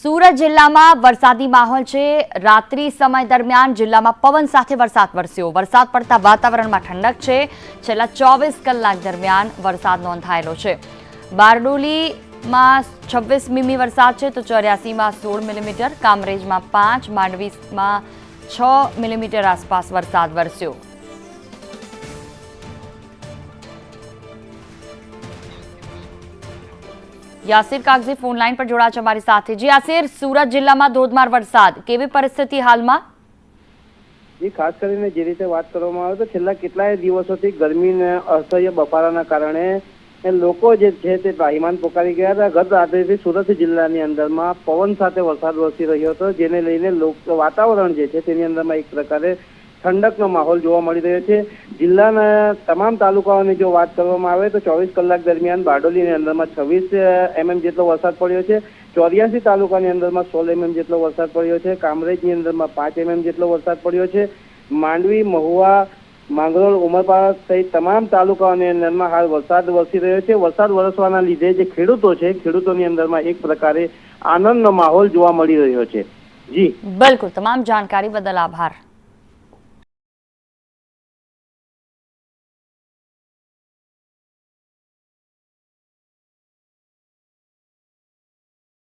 સુરત જિલ્લામાં વરસાદી માહોલ છે. રાત્રિ સમય દરમિયાન જિલ્લામાં પવન સાથે વરસાદ વરસ્યો. વરસાદ પડતા વાતાવરણમાં ઠંડક છે. છેલ્લા ચોવીસ કલાક દરમિયાન વરસાદ નોંધાયેલો છે. બારડોલીમાં છવ્વીસ મીમી વરસાદ છે તો ચોર્યાસીમાં સોળ મિલીમીટર કામરેજમાં પાંચ, માંડવીમાં છ મિલીમીટર આસપાસ વરસાદ વરસ્યો. યાસિર કાગઝી ફોન લાઈન પર જોડા છે અમારી સાથે. જી યાસીર, સુરત જિલ્લામાં ધોધમાર વરસાદ કેવી પરિસ્થિતિ હાલમાં? જી, ખાસ કરીને જે રીતે વાત કરવામાં આવે તો છેલ્લા કેટલાય દિવસોથી ગરમીને અસહ્ય બફારાના કારણે લોકો જે છે તે ત્રાહિમામ પોકારી ગયા હતા. ગત રાત્રેથી સુરત જિલ્લાની અંદરમાં પવન સાથે વરસાદ વરસી રહ્યો હતો. જેને લઈને વાતાવરણ જે છે તેની અંદરમાં એક પ્રકારે ઠંડકનો માહોલ જોવા મળી રહ્યો છે. જિલ્લાના તમામ તાલુકાઓની જો વાત કરવામાં આવે તો ચોવીસ કલાક દરમિયાન બારડોલીની અંદરમાં છવ્વીસ એમએમ જેટલો વરસાદ પડ્યો છે. ચોર્યાસી તાલુકાની અંદરમાં સોળ એમએમ જેટલો વરસાદ પડ્યો છે. કામરેજની અંદરમાં પાંચ એમએમ જેટલો વરસાદ પડ્યો છે. માંડવી, મહુવા, માંગરોળ, ઉમરપાડા સહિત તમામ તાલુકાઓની અંદરમાં હાલ વરસાદ વરસી રહ્યો છે. વરસાદ વરસવાના લીધે જે ખેડૂતો છે, ખેડૂતોની અંદરમાં એક પ્રકારે આનંદનો માહોલ જોવા મળી રહ્યો છે. જી. બિલકુલ. તમામ જાણકારી બદલ આભાર.